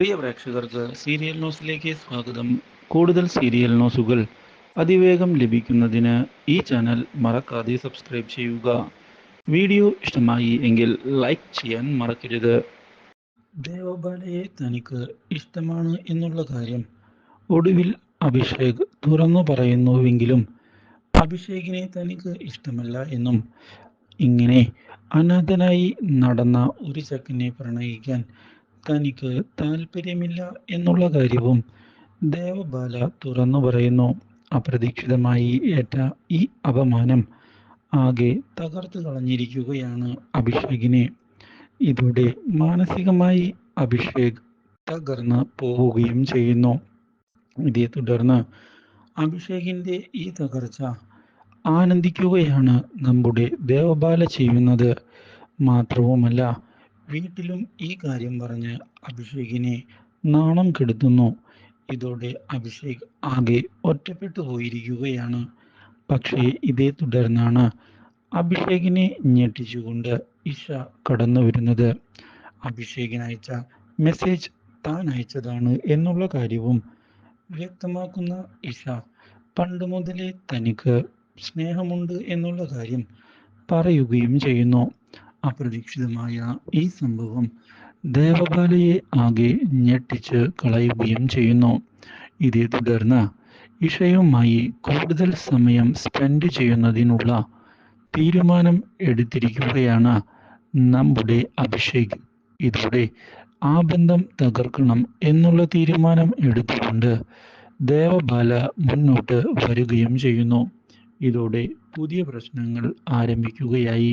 പ്രിയ പ്രേക്ഷകർക്ക് സീരിയൽ ന്യൂസിലേക്ക് സ്വാഗതം. കൂടുതൽ സീരിയൽ ന്യൂസുകൾ അതിവേഗം ലഭിക്കുന്നതിന് ഈ ചാനൽ മറക്കാതെ സബ്സ്ക്രൈബ് ചെയ്യുക. വീഡിയോ ഇഷ്ടമായി എങ്കിൽ ലൈക്ക് ചെയ്യാൻ മറക്കരുത്. ദേവബാലയെ തനിക്ക് ഇഷ്ടമാണ് എന്നുള്ള കാര്യം ഒടുവിൽ അഭിഷേക് തുറന്നു പറയുന്നുവെങ്കിലും അഭിഷേകിനെ തനിക്ക് ഇഷ്ടമല്ല എന്നും ഇങ്ങനെ അനാഥനായി നടന്ന ഒരു ചെക്കനെ പ്രണയിക്കാൻ തനിക്ക് താല്പര്യമില്ല എന്നുള്ള കാര്യവും ദേവബാല തുറന്നു പറയുന്നു. അപ്രതീക്ഷിതമായി ഏറ്റ ഈ അപമാനം ആകെ തകർത്തു കളഞ്ഞിരിക്കുകയാണ് അഭിഷേകിനെ. ഇതോടെ മാനസികമായി അഭിഷേക് തകർന്ന് പോവുകയും ചെയ്യുന്നു. ഇതേ തുടർന്ന് അഭിഷേകിന്റെ ഈ തകർച്ച ആനന്ദിക്കുകയാണ് നമ്മുടെ ദേവബാല ചെയ്യുന്നത്. മാത്രവുമല്ല വീട്ടിലും ഈ കാര്യം പറഞ്ഞ് അഭിഷേകിനെ നാണം കെടുത്തുന്നു. ഇതോടെ അഭിഷേക് ആകെ ഒറ്റപ്പെട്ടു പോയിരിക്കുകയാണ്. പക്ഷേ ഇതേ തുടർന്നാണ് അഭിഷേകിനെ ഞെട്ടിച്ചുകൊണ്ട് ഇഷ കടന്നു വരുന്നത്. അഭിഷേകിന് അയച്ച മെസ്സേജ് താൻ അയച്ചതാണ് എന്നുള്ള കാര്യവും വ്യക്തമാക്കുന്ന ഇഷ പണ്ട് മുതലേ തനിക്ക് സ്നേഹമുണ്ട് എന്നുള്ള കാര്യം പറയുകയും ചെയ്യുന്നു. അപ്രതീക്ഷിതമായ ഈ സംഭവം ദേവബാലയെ ആകെ ഞെട്ടിച്ച് കളയുകയും ചെയ്യുന്നു. ഇതേ തുടർന്ന് ഇഷയുമായി കൂടുതൽ സമയം സ്പെൻഡ് ചെയ്യുന്നതിനുള്ള തീരുമാനം എടുത്തിരിക്കുകയാണ് നമ്മുടെ അഭിഷേക്. ഇതോടെ ആ ബന്ധം തകർക്കണം എന്നുള്ള തീരുമാനം എടുത്തുകൊണ്ട് ദേവബാല മുന്നോട്ട് വരികയും ചെയ്യുന്നു. ഇതോടെ പുതിയ പ്രശ്നങ്ങൾ ആരംഭിക്കുകയായി.